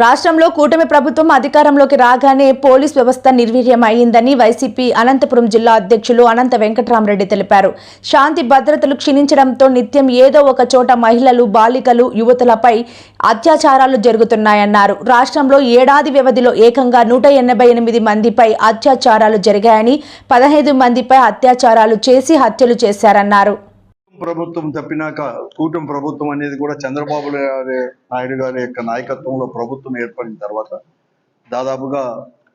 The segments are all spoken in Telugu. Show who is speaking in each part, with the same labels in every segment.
Speaker 1: రాష్ట్రంలో కూటమి ప్రభుత్వం అధికారంలోకి రాగానే పోలీస్ వ్యవస్థ నిర్వీర్యమైందని అయిందని వైసీపీ అనంతపురం జిల్లా అధ్యక్షులు అనంత వెంకట్రామరెడ్డి తెలిపారు. శాంతి భద్రతలు క్షీణించడంతో నిత్యం ఏదో ఒక చోట మహిళలు బాలికలు యువతులపై అత్యాచారాలు జరుగుతున్నాయన్నారు. రాష్ట్రంలో ఏడాది వ్యవధిలో ఏకంగా నూట ఎనభై ఎనిమిది మందిపై అత్యాచారాలు జరిగాయని పదహైదు మందిపై అత్యాచారాలు చేసి హత్యలు చేశారన్నారు.
Speaker 2: ప్రభుత్వం తప్పినాక కూటమి ప్రభుత్వం అనేది కూడా చంద్రబాబు నాయుడు గారి యొక్క నాయకత్వంలో ప్రభుత్వం ఏర్పడిన తర్వాత దాదాపుగా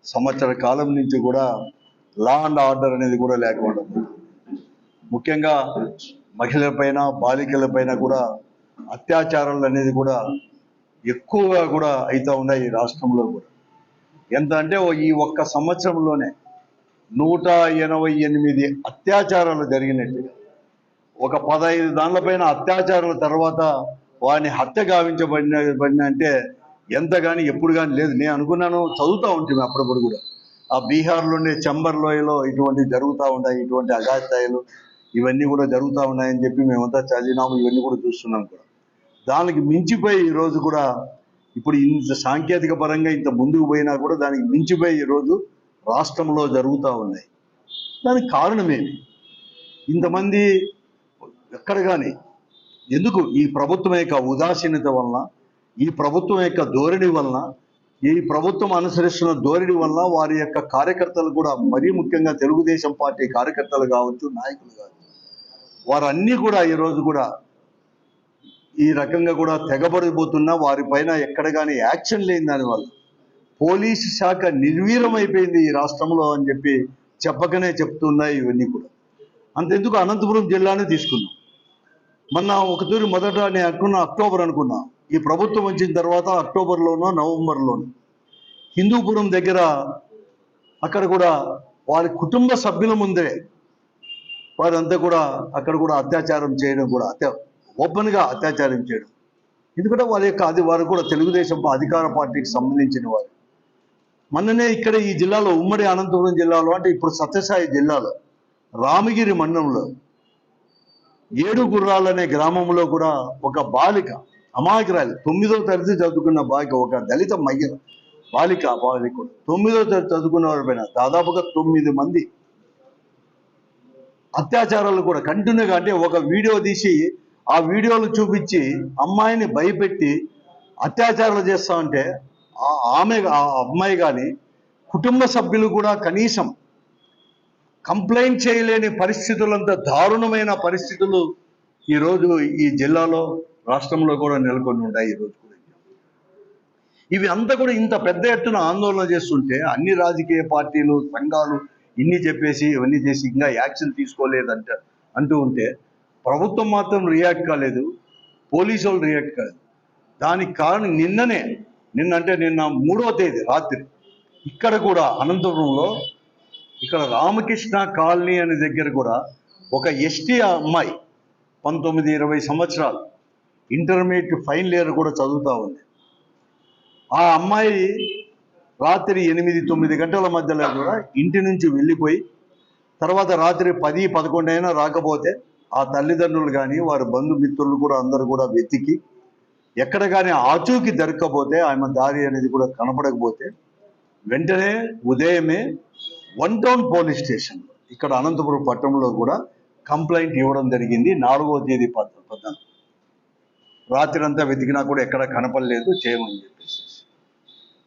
Speaker 2: సంవత్సర కాలం నుంచి కూడా లా అండ్ ఆర్డర్ అనేది కూడా లేకుండా ముఖ్యంగా మహిళలపైన బాలికలపైన కూడా అత్యాచారాలు అనేది కూడా ఎక్కువగా కూడా అవుతూ ఉన్నాయి ఈ రాష్ట్రంలో కూడా. ఎంత అంటే ఈ ఒక్క సంవత్సరంలోనే నూట ఎనభై ఎనిమిది అత్యాచారాలు జరిగినట్టుగా ఒక పదహైదు దానిలపైన అత్యాచారాల తర్వాత వారిని హత్య గావించబడిన పడిన అంటే ఎంత కానీ ఎప్పుడు కానీ లేదు. నేను అనుకున్నాను చదువుతూ ఉంటుంది అప్పుడప్పుడు కూడా. ఆ బీహార్లోనే చంబర్ లోయలో ఇటువంటి జరుగుతూ ఉన్నాయి ఇటువంటి అగాత్యాలు ఇవన్నీ కూడా జరుగుతూ ఉన్నాయని చెప్పి మేమంతా చదివినాము ఇవన్నీ కూడా చూస్తున్నాం కూడా. దానికి మించిపోయి ఈరోజు కూడా ఇప్పుడు ఇంత సాంకేతిక పరంగా ఇంత ముందుకు పోయినా కూడా దానికి మించిపోయి ఈరోజు రాష్ట్రంలో జరుగుతూ ఉన్నాయి. దానికి కారణమేమి ఇంతమంది ఎక్కడ కానీ ఎందుకు? ఈ ప్రభుత్వం యొక్క ఉదాసీనత వలన ఈ ప్రభుత్వం యొక్క ధోరణి వలన ఈ ప్రభుత్వం అనుసరిస్తున్న ధోరణి వలన వారి యొక్క కార్యకర్తలు కూడా మరీ ముఖ్యంగా తెలుగుదేశం పార్టీ కార్యకర్తలు కావచ్చు నాయకులు కావచ్చు వారన్నీ కూడా ఈరోజు కూడా ఈ రకంగా కూడా తెగబడిపోతున్నా వారిపైన ఎక్కడ కానీ యాక్షన్ లేని దానివల్ల పోలీసు శాఖ నిర్వీర్యమైపోయింది ఈ రాష్ట్రంలో అని చెప్పి చెప్పకనే చెప్తున్నాయి ఇవన్నీ కూడా. అంతెందుకు? అనంతపురం జిల్లానే తీసుకున్నాం మొన్న ఒక తూరి మొదట నేను అనుకున్నా అక్టోబర్ అనుకున్నా. ఈ ప్రభుత్వం వచ్చిన తర్వాత అక్టోబర్లోనో నవంబర్లోనో హిందూపురం దగ్గర అక్కడ కూడా వారి కుటుంబ సభ్యుల ముందే వారంతా కూడా అక్కడ కూడా అత్యాచారం చేయడం కూడా అత్యా ఓపెన్గా అత్యాచారం చేయడం. ఎందుకంటే వారి యొక్క అది వారు కూడా తెలుగుదేశం అధికార పార్టీకి సంబంధించిన వారు. మొన్ననే ఇక్కడ ఈ జిల్లాలో ఉమ్మడి అనంతపురం జిల్లాలో అంటే ఇప్పుడు సత్యసాయి జిల్లాలో రామగిరి మండలంలో ఏడు గుర్రాలు అనే గ్రామంలో కూడా ఒక బాలిక అమాయకురాలు తొమ్మిదో తరగతి చదువుకున్న బాలిక ఒక దళిత మహిళ బాలిక బాలికుడు తొమ్మిదో తరగతి చదువుకున్న వారి పైన దాదాపుగా తొమ్మిది మంది అత్యాచారాలు కూడా కంటిన్యూగా అంటే ఒక వీడియో తీసి ఆ వీడియోలు చూపించి అమ్మాయిని భయపెట్టి అత్యాచారాలు చేస్తా ఉంటే ఆ- ఆమె ఆ అమ్మాయి కానీ కుటుంబ సభ్యులు కూడా కనీసం కంప్లైంట్ చేయలేని పరిస్థితులంత దారుణమైన పరిస్థితులు ఈరోజు ఈ జిల్లాలో రాష్ట్రంలో కూడా నెలకొని ఉంటాయి ఈరోజు కూడా. ఇవి అంతా కూడా ఇంత పెద్ద ఎత్తున ఆందోళన చేస్తుంటే అన్ని రాజకీయ పార్టీలు సంఘాలు ఇన్ని చెప్పేసి ఇవన్నీ చేసి ఇంకా యాక్షన్ తీసుకోలేదంట అంటూ ఉంటే ప్రభుత్వం మాత్రం రియాక్ట్ కాలేదు పోలీసు వాళ్ళు రియాక్ట్ కాలేదు. దానికి కారణం నిన్ననే నిన్న అంటే నిన్న మూడవ తేదీ రాత్రి ఇక్కడ కూడా అనంతపురంలో ఇక్కడ రామకృష్ణ కాలనీ అనే దగ్గర కూడా ఒక ఎస్టీ అమ్మాయి పంతొమ్మిది ఇరవై సంవత్సరాలు ఇంటర్మీడియట్ ఫైనల్ ఇయర్ కూడా చదువుతూ ఉంది. ఆ అమ్మాయి రాత్రి ఎనిమిది తొమ్మిది గంటల మధ్యలో కూడా ఇంటి నుంచి వెళ్ళిపోయి తర్వాత రాత్రి పది పదకొండు అయినా రాకపోతే ఆ తల్లిదండ్రులు కానీ వారి బంధుమిత్రులు కూడా అందరూ కూడా వెతికి ఎక్కడ కానీ ఆచూకి దొరక్కపోతే ఆమె దారి అనేది కూడా కనపడకపోతే వెంటనే ఉదయమే వన్ టౌన్ పోలీస్ స్టేషన్. ఇక్కడ అనంతపురం పట్టణంలో కూడా కంప్లైంట్ ఇవ్వడం జరిగింది. నాలుగో తేదీ పద్నాలుగు రాత్రి అంతా వెతికినా కూడా ఎక్కడ కనపడలేదు. చేయమని చెప్పేసి.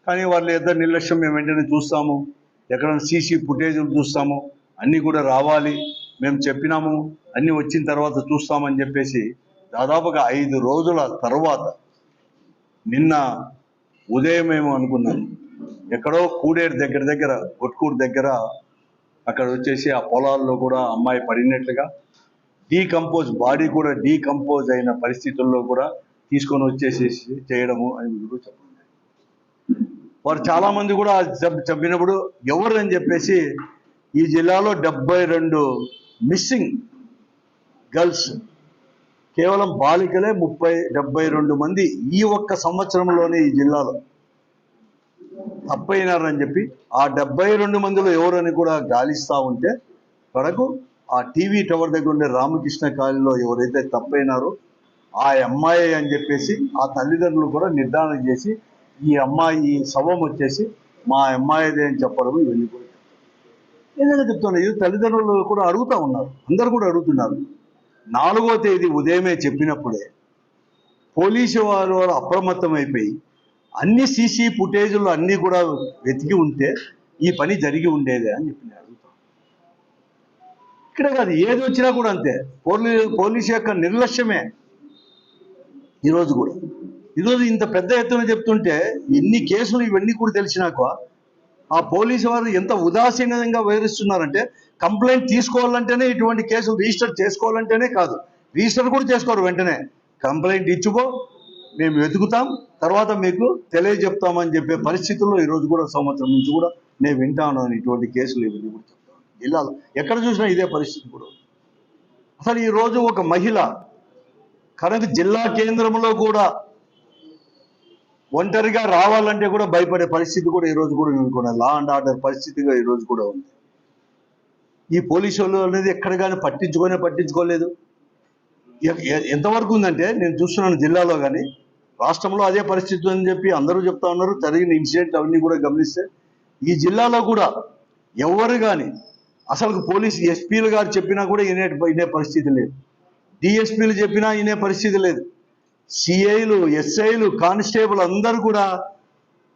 Speaker 2: కానీ వాళ్ళు ఇద్దరు నిర్లక్ష్యం మేము వెంటనే చూస్తాము. ఎక్కడైనా సీసీ ఫుటేజ్లు చూస్తాము. అన్నీ కూడా రావాలి. మేము చెప్పినాము. అన్నీ వచ్చిన తర్వాత చూస్తామని చెప్పేసి దాదాపుగా ఐదు రోజుల తర్వాత నిన్న ఉదయమేమో అనుకున్నాను. ఎక్కడో కూడేరు దగ్గర దగ్గర కొట్కూరు దగ్గర అక్కడ వచ్చేసి ఆ పొలాల్లో కూడా అమ్మాయి పడినట్లుగా డీకంపోజ్ బాడీ కూడా డీకంపోజ్ అయిన పరిస్థితుల్లో కూడా తీసుకొని వచ్చేసి చేయడము అని మీరు చెప్పండి. వారు చాలా మంది కూడా చెప్పినప్పుడు ఎవరు అని చెప్పేసి ఈ జిల్లాలో డెబ్బై రెండు మిస్సింగ్ గర్ల్స్ కేవలం బాలికలే ముప్పై డెబ్బై రెండు మంది ఈ ఒక్క సంవత్సరంలోనే ఈ జిల్లాలో. తప్పైనారని చెప్పి ఆ డెబ్బై రెండు మందిలో ఎవరని కూడా గాలిస్తూ ఉంటే కడకు ఆ టీవీ టవర్ దగ్గర ఉండే రామకృష్ణ కాలిలో ఎవరైతే తప్పైనారో ఆ అమ్మాయి అని చెప్పేసి ఆ తల్లిదండ్రులు కూడా నిర్ధారణ చేసి ఈ అమ్మాయి శవం వచ్చేసి మా అమ్మాయిదే అని చెప్పడం ఇవన్నీ కూడా ఏదైనా చెప్తున్నా ఇది తల్లిదండ్రులు కూడా అడుగుతా ఉన్నారు. అందరు కూడా అడుగుతున్నారు. నాలుగో తేదీ ఉదయమే చెప్పినప్పుడే పోలీసు వారు వారు అప్రమత్తం అయిపోయి అన్ని సీసీ ఫుటేజ్లు అన్నీ కూడా వెతికి ఉంటే ఈ పని జరిగి ఉండేదే అని చెప్పి నేను అడుగుతాను. ఇక్కడ కాదు ఏది వచ్చినా కూడా అంతే. పోలీ పోలీసు యొక్క నిర్లక్ష్యమే ఈరోజు కూడా. ఈరోజు ఇంత పెద్ద ఎత్తున చెప్తుంటే ఎన్ని కేసులు ఇవన్నీ కూడా తెలిసినాక ఆ పోలీసు వారు ఎంత ఉదాసీనంగా వివరిస్తున్నారంటే కంప్లైంట్ తీసుకోవాలంటేనే ఇటువంటి కేసులు రిజిస్టర్ చేసుకోవాలంటేనే కాదు. రిజిస్టర్ కూడా చేసుకోరు వెంటనే. కంప్లైంట్ ఇచ్చుకో మేము వెతుకుతాం తర్వాత మీకు తెలియజెప్తామని చెప్పే పరిస్థితుల్లో ఈరోజు కూడా సంవత్సరం నుంచి కూడా నేను వింటాను ఇటువంటి కేసులు ఇవన్నీ కూడా చెప్తాను జిల్లాలో ఎక్కడ చూసినా ఇదే పరిస్థితి కూడా అసలు ఈరోజు ఒక మహిళ కనుక జిల్లా కేంద్రంలో కూడా ఒంటరిగా రావాలంటే కూడా భయపడే పరిస్థితి కూడా ఈరోజు కూడా నేను లా అండ్ ఆర్డర్ పరిస్థితిగా ఈరోజు కూడా ఉంది. ఈ పోలీసు వాళ్ళు అనేది ఎక్కడ కానీ పట్టించుకొనే పట్టించుకోలేదు. ఎంతవరకు ఉందంటే నేను చూస్తున్నాను జిల్లాలో కానీ రాష్ట్రంలో అదే పరిస్థితి అని చెప్పి అందరూ చెప్తా ఉన్నారు. జరిగిన ఇన్సిడెంట్ అవన్నీ కూడా గమనిస్తే ఈ జిల్లాలో కూడా ఎవరు కానీ అసలు పోలీస్ ఎస్పీలు గారు చెప్పినా కూడా ఇనే ఇనే పరిస్థితి లేదు. డిఎస్పీలు చెప్పినా ఇనే పరిస్థితి లేదు. సిఐలు ఎస్ఐలు కానిస్టేబుల్ అందరూ కూడా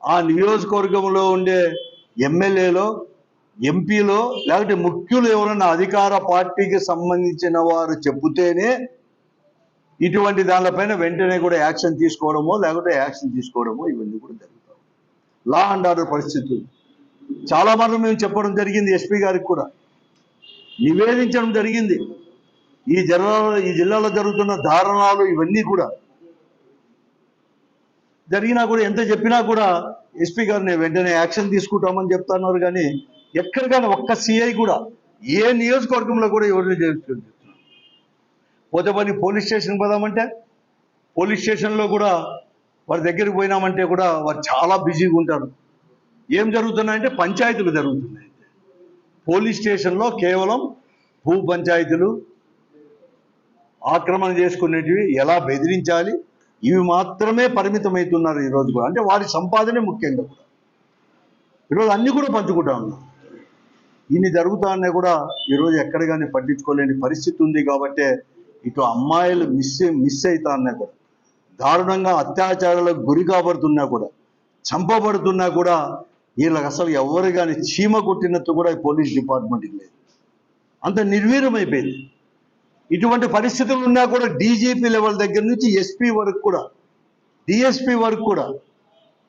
Speaker 2: ఆ నియోజకవర్గంలో ఉండే ఎమ్మెల్యేలో ఎంపీలో లేకపోతే ముఖ్యులు ఎవరన్నా అధికార పార్టీకి సంబంధించిన వారు చెబుతేనే ఇటువంటి దానిపైన వెంటనే కూడా యాక్షన్ తీసుకోవడమో లేకుంటే యాక్షన్ తీసుకోవడమో ఇవన్నీ కూడా జరుగుతాయి. లా అండ్ ఆర్డర్ పరిస్థితులు. చాలా మంది మేము చెప్పడం జరిగింది ఎస్పీ గారికి కూడా. నివేదించడం జరిగింది. ఈ జిల్లాలో ఈ జిల్లాలో జరుగుతున్న దారుణాలు ఇవన్నీ కూడా. జరిగినా కూడా ఎంత చెప్పినా కూడా ఎస్పీ గారిని వెంటనే యాక్షన్ తీసుకుంటామని చెప్తున్నారు కానీ ఎక్కడికైనా ఒక్క సిఐ కూడా ఏ నియోజకవర్గంలో కూడా ఎవరిని చేస్తుంది పోతే పని పోలీస్ స్టేషన్ పోదామంటే పోలీస్ స్టేషన్లో కూడా వారి దగ్గరికి పోయినామంటే కూడా వారు చాలా బిజీగా ఉంటారు. ఏం జరుగుతున్నాయంటే పంచాయతీలు జరుగుతున్నాయి. పోలీస్ స్టేషన్లో కేవలం భూ పంచాయతీలు ఆక్రమణ చేసుకునేటివి ఎలా బెదిరించాలి ఇవి మాత్రమే పరిమితమవుతున్నారు ఈరోజు కూడా. అంటే వారి సంపాదనే ముఖ్యంగా కూడా. ఈరోజు అన్ని కూడా పంచుకుంటా ఉన్నాం. ఇన్ని జరుగుతా కూడా ఈరోజు ఎక్కడ కానీ పట్టించుకోలేని పరిస్థితి ఉంది కాబట్టే ఇటు అమ్మాయిలు మిస్ మిస్ అవుతా ఉన్నా కూడా దారుణంగా అత్యాచారాలకు గురి కాబడుతున్నా కూడా చంపబడుతున్నా కూడా వీళ్ళకి అసలు ఎవరు కానీ చీమ కొట్టినట్టు కూడా పోలీస్ డిపార్ట్మెంట్కి లేదు. అంత నిర్వీర్యమైపోయింది. ఇటువంటి పరిస్థితులు ఉన్నా కూడా డీజీపీ లెవెల్ దగ్గర నుంచి ఎస్పీ వరకు కూడా డిఎస్పీ వరకు కూడా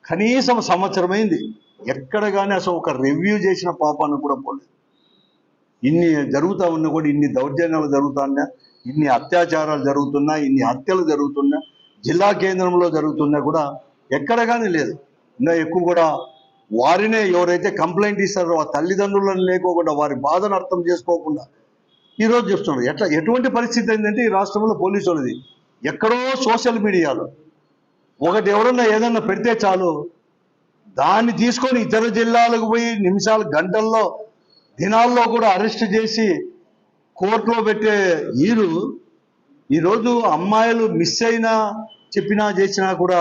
Speaker 2: కనీసం సంవత్సరమైంది ఎక్కడ కానీ అసలు ఒక రివ్యూ చేసిన పాపాన్ని కూడా పోలేదు. ఇన్ని జరుగుతూ ఉన్నా కూడా ఇన్ని దౌర్జన్యాలు జరుగుతున్నా ఇన్ని అత్యాచారాలు జరుగుతున్నా ఇన్ని హత్యలు జరుగుతున్నా జిల్లా కేంద్రంలో జరుగుతున్నా కూడా ఎక్కడ కానీ లేదు. ఇంకా ఎక్కువ కూడా వారినే ఎవరైతే కంప్లైంట్ ఇస్తారో ఆ తల్లిదండ్రులను లేకోకుండా వారి బాధను అర్థం చేసుకోకుండా ఈరోజు చెప్తున్నారు. ఎట్లా ఎటువంటి పరిస్థితి ఏంటంటే ఈ రాష్ట్రంలో పోలీసు వాళ్ళది ఎక్కడో సోషల్ మీడియాలో ఒకటి ఎవరన్నా ఏదన్నా పెడితే చాలు దాన్ని తీసుకొని ఇతర జిల్లాలకు పోయి నిమిషాలు గంటల్లో దినాల్లో కూడా అరెస్ట్ చేసి కోర్టులో పెట్టే వీరు ఈరోజు అమ్మాయిలు మిస్ అయినా చెప్పినా చేసినా కూడా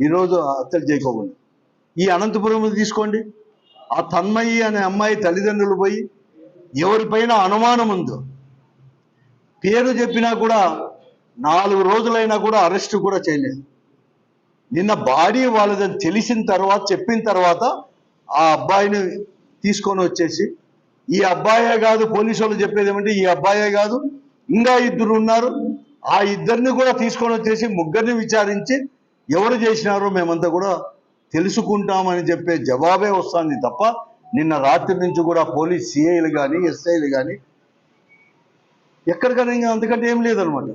Speaker 2: ఈరోజు హత్యలు చేయకోకుండా. ఈ అనంతపురం తీసుకోండి. ఆ తన్మయి అనే అమ్మాయి తల్లిదండ్రులు పోయి ఎవరిపైన అనుమానం ఉందో పేరు చెప్పినా కూడా నాలుగు రోజులైనా కూడా అరెస్ట్ కూడా చేయలేదు. నిన్న బాడీ వాళ్ళదని తెలిసిన తర్వాత చెప్పిన తర్వాత ఆ అబ్బాయిని తీసుకొని వచ్చేసి ఈ అబ్బాయే కాదు పోలీసు వాళ్ళు చెప్పేది ఏమంటే ఈ అబ్బాయే కాదు ఇంకా ఇద్దరు ఉన్నారు. ఆ ఇద్దరిని కూడా తీసుకొని వచ్చేసి ముగ్గురిని విచారించి ఎవరు చేసినారో మేమంతా కూడా తెలుసుకుంటామని చెప్పే జవాబే వస్తుంది తప్ప నిన్న రాత్రి నుంచి కూడా పోలీస్ సిఐలు కానీ ఎస్ఐలు కానీ ఎక్కడికైనా ఇంకా అంతకంటే ఏం లేదనమాట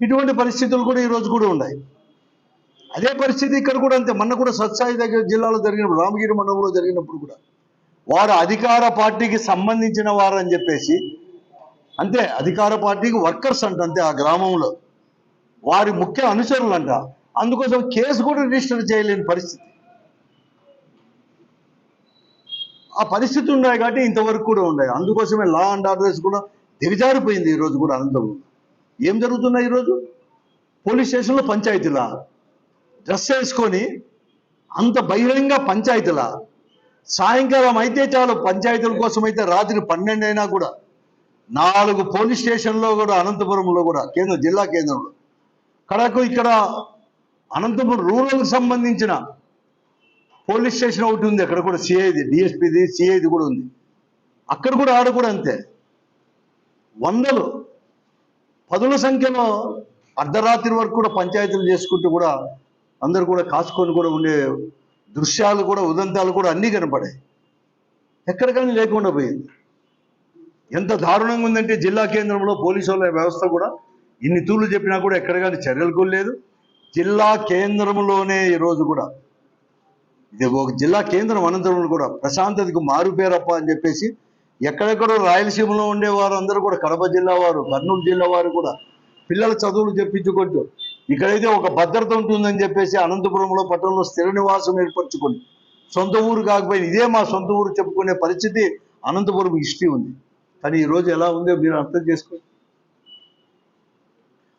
Speaker 2: ఇటువంటి పరిస్థితులు కూడా ఈరోజు కూడా ఉన్నాయి. అదే పరిస్థితి ఇక్కడ కూడా అంతే. మొన్న కూడా సత్సాయి దగ్గర జిల్లాలో జరిగినప్పుడు రామగిరి మండలంలో జరిగినప్పుడు కూడా. వారు అధికార పార్టీకి సంబంధించిన వారు అని చెప్పేసి అంతే అధికార పార్టీకి వర్కర్స్ అంట అంతే ఆ గ్రామంలో. వారి ముఖ్య అనుచరులు అంట అందుకోసం కేసు కూడా రిజిస్టర్ చేయలేని పరిస్థితి. ఆ పరిస్థితి ఉన్నాయి కాబట్టి ఇంతవరకు కూడా ఉన్నాయి. అందుకోసమే లా అండ్ ఆర్డర్స్ కూడా దిగజారిపోయింది ఈరోజు కూడా అనంతపురం ఏం జరుగుతున్నాయి ఈరోజు? పోలీస్ స్టేషన్లో పంచాయతీలా. డ్రెస్ వేసుకొని అంత బహిరంగ పంచాయతీల. సాయంకాలం అయితే చాలు పంచాయతీల కోసం అయితే రాత్రి పన్నెండు అయినా కూడా నాలుగు పోలీస్ స్టేషన్లో కూడా అనంతపురంలో కూడా కేంద్ర జిల్లా కేంద్రంలో. కడకు ఇక్కడ అనంతపురం రూరల్కి సంబంధించిన పోలీస్ స్టేషన్ ఒకటి ఉంది. అక్కడ కూడా సిఐది డిఎస్పీది సిఐది కూడా ఉంది. అక్కడ కూడా ఆడ కూడా అంతే. వందలు పదుల సంఖ్యలో అర్ధరాత్రి వరకు కూడా పంచాయతీలు చేసుకుంటూ కూడా అందరూ కూడా కాసుకొని కూడా ఉండే దృశ్యాలు కూడా ఉదంతాలు కూడా అన్నీ కనపడాయి. ఎక్కడ కానీ లేకుండా పోయింది. ఎంత దారుణంగా ఉందంటే జిల్లా కేంద్రంలో పోలీసు వాళ్ళ వ్యవస్థ కూడా ఇన్ని తూర్లు చెప్పినా కూడా ఎక్కడ కానీ చర్యలు కూడా లేదు. జిల్లా కేంద్రంలోనే ఈరోజు కూడా. ఇది ఒక జిల్లా కేంద్రం అనంతరం కూడా ప్రశాంతతకు మారుపేరప్ప అని చెప్పేసి ఎక్కడెక్కడో రాయలసీమలో ఉండే వారు అందరూ కూడా కడప జిల్లా వారు కర్నూలు జిల్లా వారు కూడా పిల్లల చదువులు చెప్పించుకుంటూ ఇక్కడైతే ఒక భద్రత ఉంటుందని చెప్పేసి అనంతపురంలో పట్టణంలో స్థిర నివాసం ఏర్పరచుకొని సొంత ఊరు కాకపోయినా ఇదే మా సొంత ఊరు చెప్పుకునే పరిస్థితి అనంతపురం హిస్టరీ ఉంది. కానీ ఈ రోజు ఎలా ఉందో మీరు అర్థం చేసుకోండి.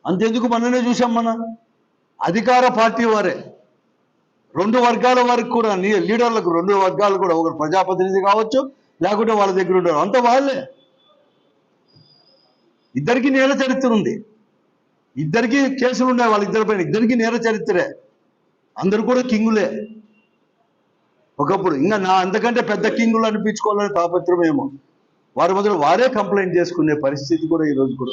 Speaker 2: అంతెందుకు మననే చూసాం మన అధికార పార్టీ వారే. రెండు వర్గాల వారికి కూడా నీ- లీడర్లకు రెండు వర్గాలు కూడా ఒకరు ప్రజాప్రతినిధి కావచ్చు లేకుంటే వాళ్ళ దగ్గర ఉండరు. అంత వాళ్ళే. ఇద్దరికి నేల చరిత్ర ఉంది. ఇద్దరికి కేసులు ఉన్నాయి వాళ్ళిద్దరి పైన. ఇద్దరికి నేర చరిత్రే. అందరు కూడా కింగులే. ఒకప్పుడు ఇంకా నా అంతకంటే పెద్ద కింగులు అనిపించుకోవాలని తాపత్రం ఏమో. వారి మొదలు వారే కంప్లైంట్ చేసుకునే పరిస్థితి కూడా ఈరోజు కూడా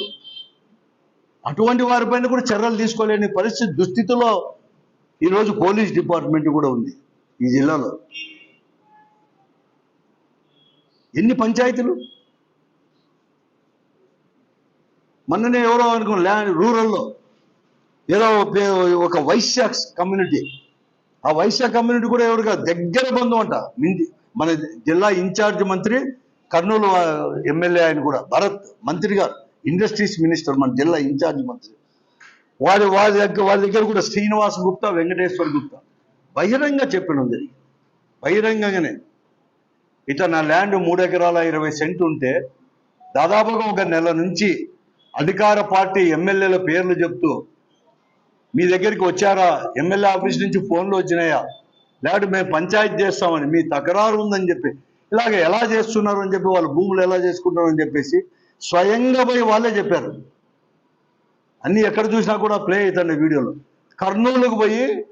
Speaker 2: అటువంటి అటువంటి వారిపైన కూడా చర్యలు తీసుకోలేని పరిస్థితి దుస్థితిలో ఈరోజు పోలీస్ డిపార్ట్మెంట్ కూడా ఉంది ఈ జిల్లాలో. ఎన్ని పంచాయతీలు? మొన్ననే ఎవరో అనుకున్న ల్యాండ్ రూరల్లో. ఏదో ఒక వైశ్య కమ్యూనిటీ. ఆ వైశ్య కమ్యూనిటీ కూడా ఎవరుగా దగ్గర బంధం అంట. మన జిల్లా ఇన్ఛార్జ్ మంత్రి కర్నూలు ఎమ్మెల్యే ఆయన కూడా. భరత్ మంత్రి గారు ఇండస్ట్రీస్ మినిస్టర్ మన జిల్లా ఇన్ఛార్జ్ మంత్రి. వాడి వాడి దగ్గర వాళ్ళ దగ్గర కూడా శ్రీనివాస్ గుప్తా వెంకటేశ్వర్ గుప్తా. బహిరంగ చెప్పడం జరిగింది. బహిరంగంగానే. ఇట్లా నా ల్యాండ్ మూడు ఎకరాల ఇరవై సెంట్ ఉంటే దాదాపుగా ఒక నెల నుంచి అధికార పార్టీ ఎమ్మెల్యేల పేర్లు చెప్తూ మీ దగ్గరికి వచ్చారా? ఎమ్మెల్యే ఆఫీస్ నుంచి ఫోన్లు వచ్చినాయా? లేకపోతే మేము పంచాయతీ చేస్తామని మీ తకరారు ఉందని చెప్పి ఇలాగ ఎలా చేస్తున్నారు అని చెప్పి వాళ్ళు భూములు ఎలా చేసుకుంటారు అని చెప్పేసి స్వయంగా పోయి వాళ్ళే చెప్పారు. అన్ని ఎక్కడ చూసినా కూడా ప్లే అవుతాయి వీడియోలో. కర్నూలుకు పోయి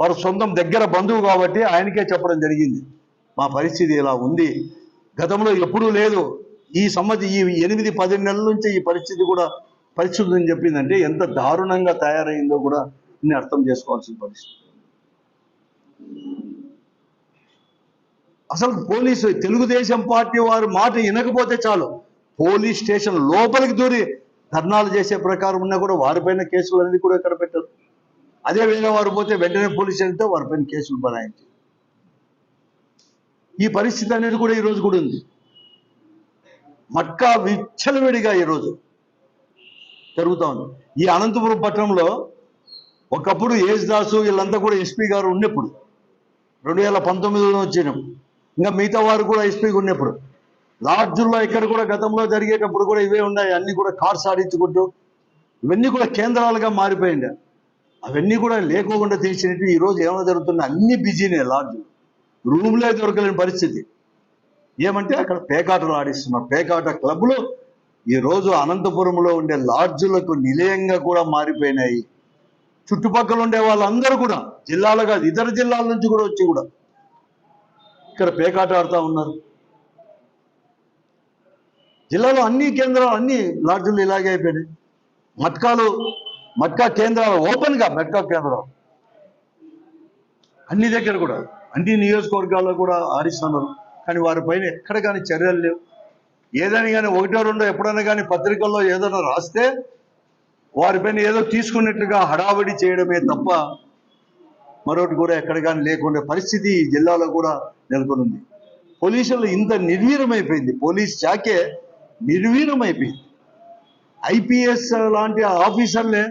Speaker 2: వారు సొంతం దగ్గర బంధువు కాబట్టి ఆయనకే చెప్పడం జరిగింది. మా పరిస్థితి ఇలా ఉంది. గతంలో ఎప్పుడూ లేదు. ఈ సంవత్సరం ఈ ఎనిమిది పది నెలల నుంచి ఈ పరిస్థితి కూడా పరిస్థితి అని చెప్పిందంటే ఎంత దారుణంగా తయారైందో కూడా నేను అర్థం చేసుకోవాల్సిన పరిస్థితి. అసలు పోలీసు తెలుగుదేశం పార్టీ వారి మాట వినకపోతే చాలు. పోలీస్ స్టేషన్ లోపలికి దూరి ధర్నాలు చేసే ప్రకారం ఉన్నా కూడా వారిపైన కేసులు అనేది కూడా ఇక్కడ పెట్టారు. అదే వేరే వారు పోతే వెంటనే పోలీస్ స్టేషన్తో వారిపైన కేసులు బనాయించారు ఈ పరిస్థితి అనేది కూడా ఈరోజు కూడా ఉంది. మట్కా విచ్చలవిడిగా ఈరోజు జరుగుతా ఉంది. ఈ అనంతపురం పట్టణంలో ఒకప్పుడు దాసు వీళ్ళంతా కూడా ఎస్పీ గారు ఉన్నప్పుడు రెండు వేల పంతొమ్మిదిలో వచ్చినప్పుడు ఇంకా మిగతా వారు కూడా ఎస్పీగా ఉన్నప్పుడు లాడ్జుల్లో ఇక్కడ కూడా గతంలో జరిగేటప్పుడు కూడా ఇవే ఉన్నాయి. అన్ని కూడా కార్స్ ఆడించుకుంటూ ఇవన్నీ కూడా కేంద్రాలుగా మారిపోయింది అవన్నీ కూడా లేకోకుండా తీసినట్టు ఈ రోజు ఏమైనా జరుగుతున్నాయి అన్ని బిజీనే లాడ్జ్ రూమ్లే దొరకలేని పరిస్థితి. ఏమంటే అక్కడ పేకాటలు ఆడిస్తున్నారు పేకాట క్లబ్లు ఈ రోజు అనంతపురంలో ఉండే లాడ్జులకు నిలయంగా కూడా మారిపోయినాయి. చుట్టుపక్కల ఉండే వాళ్ళందరూ కూడా జిల్లాలో కాదు ఇతర జిల్లాల నుంచి కూడా వచ్చి కూడా ఇక్కడ పేకాట ఆడుతూ ఉన్నారు. జిల్లాలో అన్ని కేంద్రాలు అన్ని లాడ్జులు ఇలాగే అయిపోయినాయి. మట్కాలు మట్కా కేంద్రాలు ఓపెన్గా మట్కా కేంద్రాలు అన్ని దగ్గర కూడా అన్ని నియోజకవర్గాల్లో కూడా ఆడిస్తున్నారు. కానీ వారిపైన ఎక్కడ కానీ చర్యలు లేవు. ఏదైనా కానీ ఒకటో రెండో ఎప్పుడైనా కానీ పత్రికల్లో ఏదైనా రాస్తే వారిపైన ఏదో తీసుకున్నట్టుగా హడావిడి చేయడమే తప్ప మరొకటి కూడా ఎక్కడ కానీ లేకుండా పరిస్థితి ఈ జిల్లాలో కూడా నెలకొనుంది. పోలీసులు ఇంత నిర్వీర్యమైపోయింది పోలీస్ శాఖే నిర్వీర్యమైపోయింది ఐపీఎస్ లాంటి ఆఫీసర్లే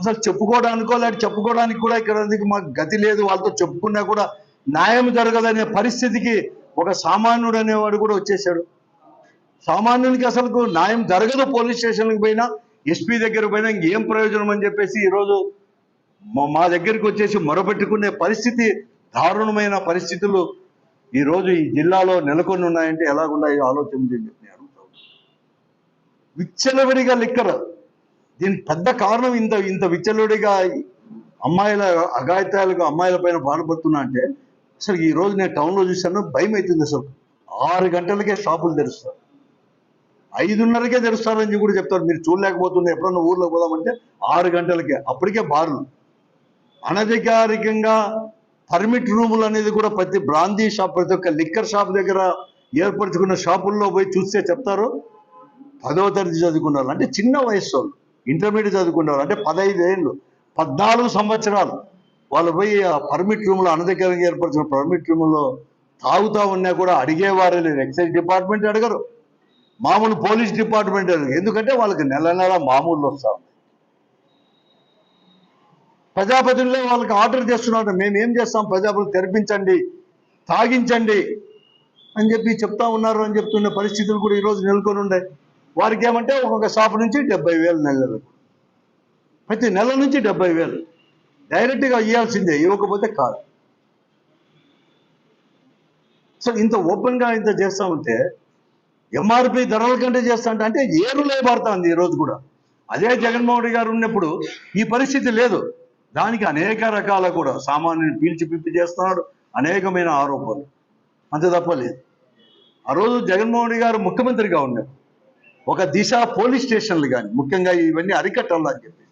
Speaker 2: అసలు చెప్పుకోవడానికో లేకపోతే చెప్పుకోవడానికి కూడా ఇక్కడ మాకు గతి లేదు వాళ్ళతో చెప్పుకున్నా కూడా న్యాయం జరగదనే పరిస్థితికి ఒక సామాన్యుడు అనేవాడు కూడా వచ్చేసాడు సామాన్యునికి అసలు న్యాయం జరగదు పోలీస్ స్టేషన్కి పోయినా ఎస్పీ దగ్గర పోయినా ఇంకేం ప్రయోజనం అని చెప్పేసి ఈరోజు మా- మా దగ్గరికి వచ్చేసి మొరపెట్టుకునే పరిస్థితి దారుణమైన పరిస్థితులు ఈ రోజు ఈ జిల్లాలో నెలకొని ఉన్నాయంటే ఎలాగున్నాయో ఆలోచన చేయండి నేను విచ్చలవిడిగా లిక్కర్. దీని పెద్ద కారణం ఇంత ఇంత విచ్చలవిడిగా అమ్మాయిల అఘాయితాలకు అమ్మాయిల పైన బాధపడుతున్నా అంటే అసలు ఈ రోజు నేను టౌన్లో చూశాను భయం అవుతుంది అసలు. ఆరు గంటలకే షాపులు తెరుస్తారు. ఐదున్నరకే తెరుస్తారని కూడా చెప్తారు. మీరు చూడలేకపోతున్నారు ఎప్పుడన్నా ఊర్లో పోదామంటే ఆరు గంటలకే. అప్పటికే బార్లు. అనధికారికంగా పర్మిట్ రూములు అనేది కూడా ప్రతి బ్రాందీ షాప్ ప్రతి ఒక్క లిక్కర్ షాప్ దగ్గర ఏర్పరచుకున్న షాపుల్లో పోయి చూస్తే చెప్తారు. పదవ తరగతి చదువుకున్నారు అంటే చిన్న వయసు వాళ్ళు. ఇంటర్మీడియట్ చదువుకున్నారు అంటే పదహైదు ఏళ్ళు పద్నాలుగు సంవత్సరాలు. వాళ్ళు పోయి ఆ పర్మిట్ రూమ్లో అనధికారంగా ఏర్పరిచిన పర్మిట్ రూమ్లో తాగుతా ఉన్నా కూడా అడిగేవారే లేదు ఎక్సైజ్ డిపార్ట్మెంట్ అడగరు. మామూలు పోలీస్ డిపార్ట్మెంట్ అడగరు. ఎందుకంటే వాళ్ళకి నెల నెల మామూలు వస్తాం ప్రజాపతిలో వాళ్ళకి ఆర్డర్ చేస్తున్నారు. మేము ఏం చేస్తాం? ప్రజాపతి తెరిపించండి తాగించండి అని చెప్పి చెప్తా ఉన్నారు అని చెప్తున్న పరిస్థితులు కూడా ఈరోజు నెలకొని ఉండే. వారికి ఏమంటే ఒక్కొక్క షాప్ నుంచి డెబ్బై వేలు నెలలు ప్రతి నెల నుంచి డెబ్బై వేలు. డైరెక్ట్గా ఇవ్వాల్సిందే ఇవ్వకపోతే కాదు. సో ఇంత ఓపెన్గా ఇంత చేస్తా ఉంటే ఎంఆర్పి ధరల కంటే చేస్తా ఉంటే అంటే ఏరు పడుతుంది ఈ రోజు కూడా. అదే జగన్మోహన్ రెడ్డి గారు ఉన్నప్పుడు ఈ పరిస్థితి లేదు. దానికి అనేక రకాల కూడా సామాన్యుని పీల్చి పిప్పి చేస్తున్నాడు అనేకమైన ఆరోపణలు. అంతే తప్ప లేదు. ఆ రోజు జగన్మోహన్ రెడ్డి గారు ముఖ్యమంత్రిగా ఉన్నారు ఒక దిశ పోలీస్ స్టేషన్లు కానీ ముఖ్యంగా ఇవన్నీ అరికట్టాలని చెప్పి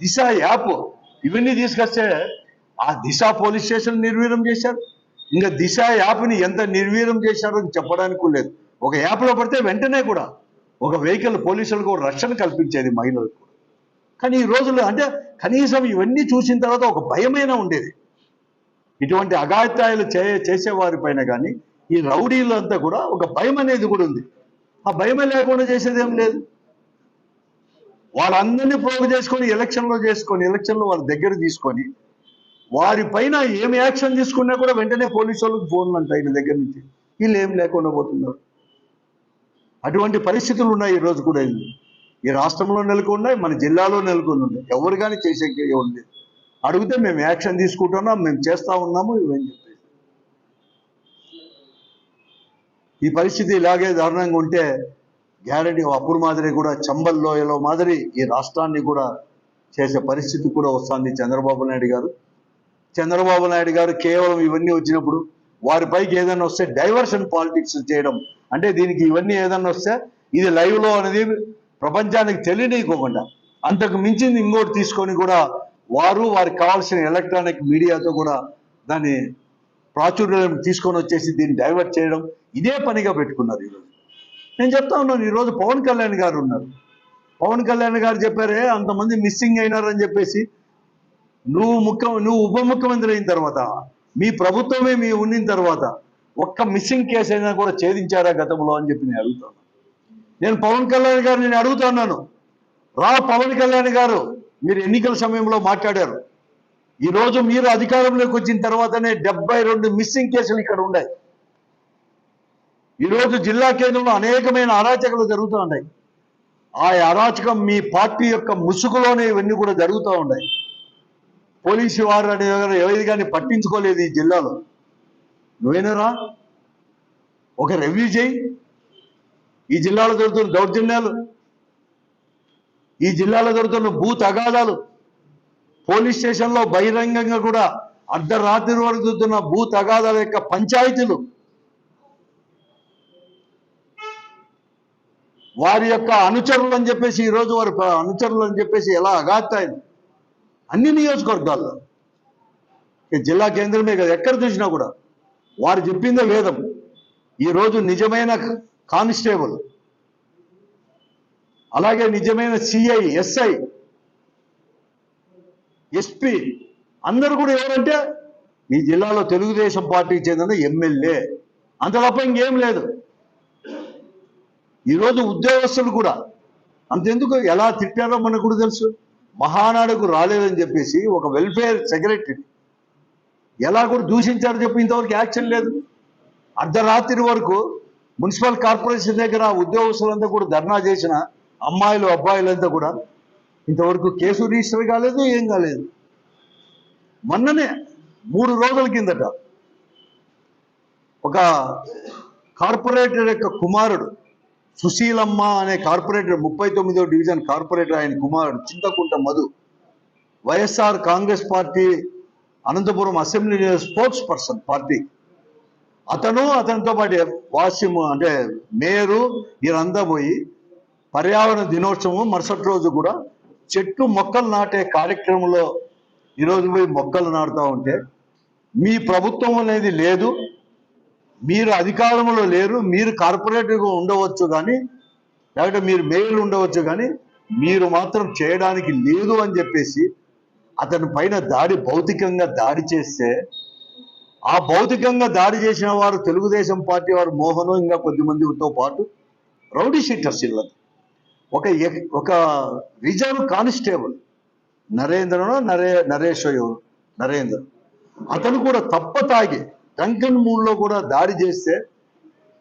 Speaker 2: దిశ యాప్ ఇవన్నీ తీసుకొస్తే ఆ దిశ పోలీస్ స్టేషన్ నిర్వీర్యం చేశారు. ఇంకా దిశ యాప్ని ఎంత నిర్వీర్యం చేశారో చెప్పడానికి లేదు. ఒక యాప్లో పడితే వెంటనే కూడా ఒక వెహికల్ పోలీసులకు ఒక రక్షణ కల్పించేది మహిళలకు కూడా. కానీ ఈ రోజుల్లో అంటే కనీసం ఇవన్నీ చూసిన తర్వాత ఒక భయమైనా ఉండేది. ఇటువంటి అఘాయిత్యాలు చే చేసేవారి పైన కానీ ఈ రౌడీలంతా కూడా ఒక భయం అనేది కూడా ఉంది. ఆ భయమే లేకుండా చేసేది ఏం లేదు. వాళ్ళందరినీ ప్రోగు చేసుకొని ఎలక్షన్లో చేసుకొని ఎలక్షన్లో వాళ్ళ దగ్గర తీసుకొని వారి పైన ఏం యాక్షన్ తీసుకున్నా కూడా వెంటనే పోలీసు వాళ్ళకి ఫోన్లు అంటాయి వీళ్ళ దగ్గర నుంచి. వీళ్ళు ఏం లేకుండా పోతున్నారు. అటువంటి పరిస్థితులు ఉన్నాయి ఈ రోజు కూడా ఇది ఈ రాష్ట్రంలో నెలకొన్నాయి మన జిల్లాలో నెలకొని ఉన్నాయి ఎవరు కానీ చేసే ఉంది లేదు. అడిగితే మేము యాక్షన్ తీసుకుంటున్నాం మేము చేస్తా ఉన్నాము ఇవని చెప్పేసి. ఈ పరిస్థితి ఇలాగే దారుణంగా ఉంటే గ్యారంటీ అప్పుడు మాదిరి కూడా చంబల్ లోయలో మాదిరి ఈ రాష్ట్రాన్ని కూడా చేసే పరిస్థితి కూడా వస్తుంది చంద్రబాబు నాయుడు గారు. చంద్రబాబు నాయుడు గారు కేవలం ఇవన్నీ వచ్చినప్పుడు వారిపైకి ఏదైనా వస్తే డైవర్షన్ పాలిటిక్స్ చేయడం. అంటే దీనికి ఇవన్నీ ఏదైనా వస్తే ఇది లైవ్లో అనేది ప్రపంచానికి తెలియనివ్వకుండా అంతకు మించింది ఇంకోటి తీసుకొని కూడా వారు వారికి కావాల్సిన ఎలక్ట్రానిక్ మీడియాతో కూడా దాన్ని ప్రాచుర్యం తీసుకొని వచ్చేసి దీన్ని డైవర్ట్ చేయడం ఇదే పనిగా పెట్టుకున్నారు ఈరోజు. నేను చెప్తా ఉన్నాను ఈరోజు పవన్ కళ్యాణ్ గారు ఉన్నారు. పవన్ కళ్యాణ్ గారు చెప్పారే అంతమంది మిస్సింగ్ అయినారని చెప్పేసి నువ్వు ముఖ్య నువ్వు ఉప ముఖ్యమంత్రి అయిన తర్వాత మీ ప్రభుత్వమే మీ ఉండిన తర్వాత ఒక్క మిస్సింగ్ కేసు అయినా కూడా ఛేదించారా గతంలో అని చెప్పి నేను అడుగుతాను నేను పవన్ కళ్యాణ్ గారు నేను అడుగుతున్నాను రా పవన్ కళ్యాణ్ గారు మీరు ఎన్నికల సమయంలో మాట్లాడారు. ఈరోజు మీరు అధికారంలోకి వచ్చిన తర్వాతనే డెబ్బై రెండు మిస్సింగ్ కేసులు ఇక్కడ ఉన్నాయి. ఈ రోజు జిల్లా కేంద్రంలో అనేకమైన అరాచకాలు జరుగుతూ ఉన్నాయి. ఆ అరాచకం మీ పార్టీ యొక్క ముసుగులోనే ఇవన్నీ కూడా జరుగుతూ ఉన్నాయి. పోలీసు వారు అనే ఏది కానీ పట్టించుకోలేదు ఈ జిల్లాలో. నువ్వేనరా? ఒక రివ్యూ చేయి. ఈ జిల్లాలో జరుగుతున్న దౌర్జన్యాలు ఈ జిల్లాలో జరుగుతున్న భూ తగాదాలు పోలీస్ స్టేషన్లో బహిరంగంగా కూడా అర్ధరాత్రి వరకు జరుగుతున్న భూ తగాదాల యొక్క పంచాయతీలు వారి యొక్క అనుచరులు అని చెప్పేసి ఈరోజు వారి అనుచరులు అని చెప్పేసి ఎలా అగాత్తాయి అన్ని నియోజకవర్గాల్లో. జిల్లా కేంద్రమే కదా ఎక్కడ చూసినా కూడా. వారు చెప్పిందే వేదం. ఈరోజు నిజమైన కానిస్టేబుల్. అలాగే నిజమైన సిఐ ఎస్ఐ ఎస్పీ అందరు కూడా ఎవరంటే ఈ జిల్లాలో తెలుగుదేశం పార్టీకి చెందిన ఎమ్మెల్యే. అంత తప్ప ఇంకేం లేదు. ఈరోజు ఉద్యోగస్తులు కూడా అంతెందుకు ఎలా తిట్టారో మనకు కూడా తెలుసు. మహానాడుకు రాలేదని చెప్పేసి ఒక వెల్ఫేర్ సెక్రటరీ ఎలా కూడా దూషించారో చెప్పి ఇంతవరకు యాక్షన్ లేదు. అర్ధరాత్రి వరకు మున్సిపల్ కార్పొరేషన్ దగ్గర ఉద్యోగస్తులంతా కూడా ధర్నా చేసిన అమ్మాయిలు అబ్బాయిలంతా కూడా ఇంతవరకు కేసు రిజిస్టర్ కాలేదు ఏం కాలేదు. మొన్ననే మూడు రోజుల కిందట ఒక కార్పొరేటర్ యొక్క కుమారుడు సుశీలమ్మ అనే కార్పొరేటర్ ముప్పై తొమ్మిదో డివిజన్ కార్పొరేటర్ ఆయన కుమారుడు Chinthakunta Madhu. YSR Congress party Anantapuram assembly sports person party. అతను అతనితో పాటు వాసిం అంటే మేయరు వీరంతా పోయి పర్యావరణ దినోత్సవం మరుసటి రోజు కూడా చెట్లు మొక్కలు నాటే కార్యక్రమంలో ఈరోజు పోయి మొక్కలు నాటుతూ ఉంటే మీ ప్రభుత్వం అనేది లేదు మీరు అధికారంలో లేరు మీరు కార్పొరేటివ్గా ఉండవచ్చు కానీ లేకపోతే మీరు మేయర్ ఉండవచ్చు కానీ మీరు మాత్రం చేయడానికి లేదు అని చెప్పేసి అతని పైన దాడి భౌతికంగా దాడి చేస్తే ఆ భౌతికంగా దాడి చేసిన వారు తెలుగుదేశం పార్టీ వారు మోహను ఇంకా కొద్దిమందితో పాటు రౌడీ షీటర్స్ ఇళ్ళది. ఒక ఎ- ఒక రిజర్వ్ కానిస్టేబుల్ నరేంద్రనో నరే నరేష్ నరేంద్ర అతను కూడా తప్ప తాగి డంకన్ మూడ్లో కూడా దాడి చేస్తే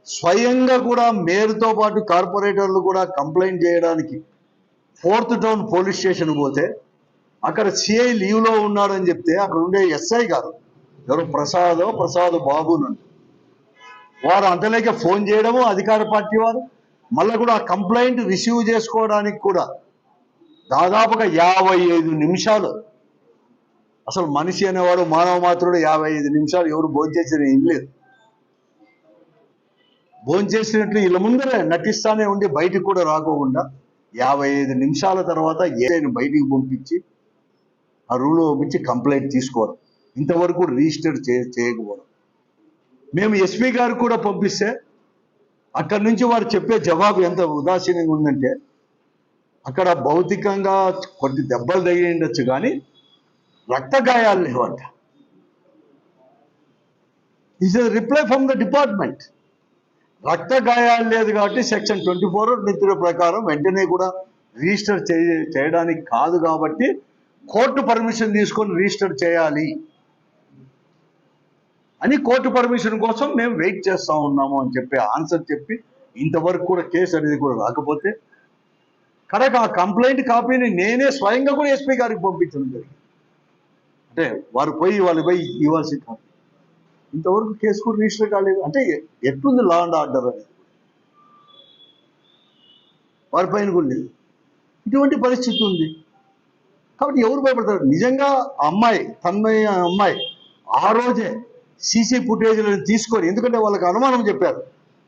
Speaker 2: స్వయంగా కూడా మేయర్తో పాటు కార్పొరేటర్లు కూడా కంప్లైంట్ చేయడానికి ఫోర్త్ టౌన్ పోలీస్ స్టేషన్ పోతే అక్కడ సిఐ లీవ్లో ఉన్నాడని చెప్తే అక్కడ ఉండే ఎస్ఐ గారు ఎవరు? ప్రసాదో ప్రసాద్ బాబును వారు అంతలేక ఫోన్ చేయడము అధికార పార్టీ వారు. మళ్ళీ కూడా ఆ కంప్లైంట్ రిసీవ్ చేసుకోవడానికి కూడా దాదాపుగా యాభై ఐదు నిమిషాలు అసలు మనిషి అనేవాడు మానవ మాత్రుడు యాభై ఐదు నిమిషాలు ఎవరు భోంచేసిన ఏం లేదు. భోంచేసినట్లు వీళ్ళ ముందరే నటిస్తానే ఉండి బయటికి కూడా రాకోకుండా యాభై ఐదు నిమిషాల తర్వాత ఏదైనా బయటికి పంపించి ఆ రూల్లో పంపించి కంప్లైంట్ తీసుకోవడం. ఇంతవరకు రిజిస్టర్ చే చేయకపోవడం. మేము ఎస్పీ గారికి కూడా పంపిస్తే అక్కడి నుంచి వారు చెప్పే జవాబు ఎంత ఉదాసీనంగా ఉందంటే అక్కడ భౌతికంగా కొన్ని దెబ్బలు తగిలి ఉండొచ్చు కానీ రక్త గాయాలు లేవంట is reply from the department రక్త గాయాలు లేదు కాబట్టి సెక్షన్ ట్వంటీ ఫోర్ నిధుల ప్రకారం వెంటనే కూడా రిజిస్టర్ చేయ- చేయడానికి కాదు కాబట్టి కోర్టు పర్మిషన్ తీసుకొని రిజిస్టర్ చేయాలి అని కోర్టు పర్మిషన్ కోసం మేము వెయిట్ చేస్తా ఉన్నాము అని చెప్పి ఆన్సర్ చెప్పి ఇంతవరకు కూడా కేసు అనేది కూడా రాకపోతే కనుక ఆ కంప్లైంట్ కాపీని నేనే స్వయంగా కూడా ఎస్పీ గారికి పంపించడం జరిగింది. అంటే వారు పోయి వాళ్ళు పోయి ఇవ్వాల్సి కాదు. ఇంతవరకు కేసు కూడా రిజిస్టర్ కాలేదు. అంటే ఎ- ఎట్లుంది లా అండ్ ఆర్డర్ అనేది? వారి పైన కూడా లేదు. ఇటువంటి పరిస్థితి ఉంది. కాబట్టి ఎవరు భయపడతారు? నిజంగా ఆ అమ్మాయి తన్మయ అమ్మాయి ఆ రోజే సీసీ ఫుటేజ్లను తీసుకొని ఎందుకంటే వాళ్ళకి అనుమానం చెప్పారు.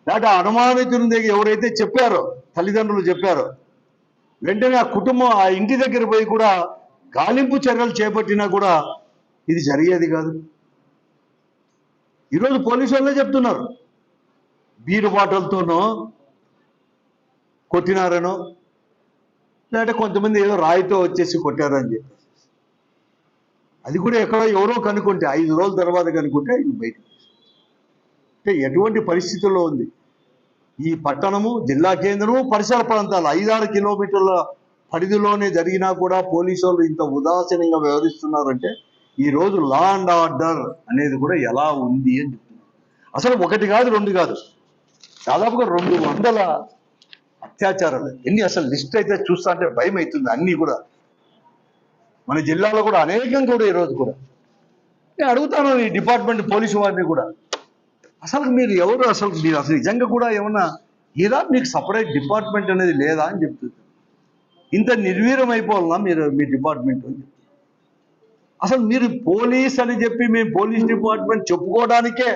Speaker 2: దాటి ఆ అనుమానితుని దగ్గర ఎవరైతే చెప్పారో తల్లిదండ్రులు చెప్పారో వెంటనే ఆ కుటుంబం ఆ ఇంటి దగ్గర పోయి కూడా గాలింపు చర్యలు చేపట్టినా కూడా ఇది జరిగేది కాదు. ఈరోజు పోలీసు వాళ్ళే చెప్తున్నారు. బీరు బాటలతోనో కొట్టినారనో లేదంటే కొంతమంది ఏదో రాయితో వచ్చేసి కొట్టారని చెప్పి. అది కూడా ఎక్కడో ఎవరో కనుక్కుంటే ఐదు రోజుల తర్వాత కనుక్కుంటే ఇది బయట అంటే ఎటువంటి పరిస్థితుల్లో ఉంది? ఈ పట్టణము జిల్లా కేంద్రము పరిసర ప్రాంతాలు ఐదారు కిలోమీటర్ల పరిధిలోనే జరిగినా కూడా పోలీసు వాళ్ళు ఇంత ఉదాసీనంగా వ్యవహరిస్తున్నారంటే ఈ రోజు లా అండ్ ఆర్డర్ అనేది కూడా ఎలా ఉంది అని చెప్తున్నారు. అసలు ఒకటి కాదు రెండు కాదు. దాదాపుగా రెండు వందల అత్యాచారాలు. ఎన్ని అసలు లిస్ట్ అయితే చూస్తా అంటే భయం అవుతుంది అన్ని కూడా. మన జిల్లాలో కూడా అనేకం కూడా ఈరోజు కూడా. నేను అడుగుతాను ఈ డిపార్ట్మెంట్ పోలీసు వారిని కూడా. అసలు మీరు ఎవరు అసలు మీరు అసలు నిజంగా కూడా ఏమన్నా ఇదా? మీకు సపరేట్ డిపార్ట్మెంట్ అనేది లేదా అని చెప్తుంది ఇంత నిర్వీరం అయిపోవాలన్నా మీరు మీ డిపార్ట్మెంట్ అని అసలు మీరు పోలీస్ అని చెప్పి మేము పోలీస్ డిపార్ట్మెంట్ చెప్పుకోవడానికే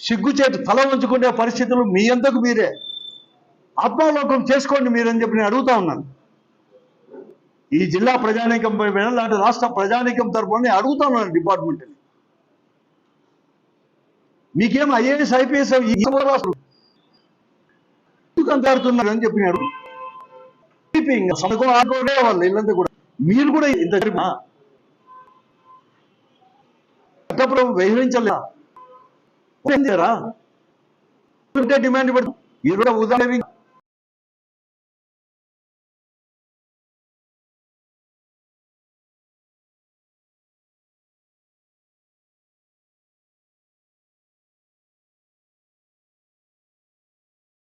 Speaker 2: సిగ్గుచేటు తల ఉంచుకునే పరిస్థితులు మీ అంతకు మీరే. ఆత్మావలోకం చేసుకోండి మీరని చెప్పి నేను అడుగుతా ఉన్నాను. ఈ జిల్లా ప్రజానీకం పైన లేకపోతే రాష్ట్ర ప్రజానీకం తరపున నేను అడుగుతా ఉన్నాను డిపార్ట్మెంట్ని మీకేం ఐఏఎస్ ఐపీఎస్ ఎందుకు అంత అని చెప్పి నేను టీడీపీ ఇంకా సమకం ఆడుకోవడే వాళ్ళు ఇల్లంతా కూడా. మీరు కూడా ఇంత జరిమా చట్టప్రభు వ్యవహరించలేదా డిమాండ్ పెడతాం ఈ ఉదాహరణ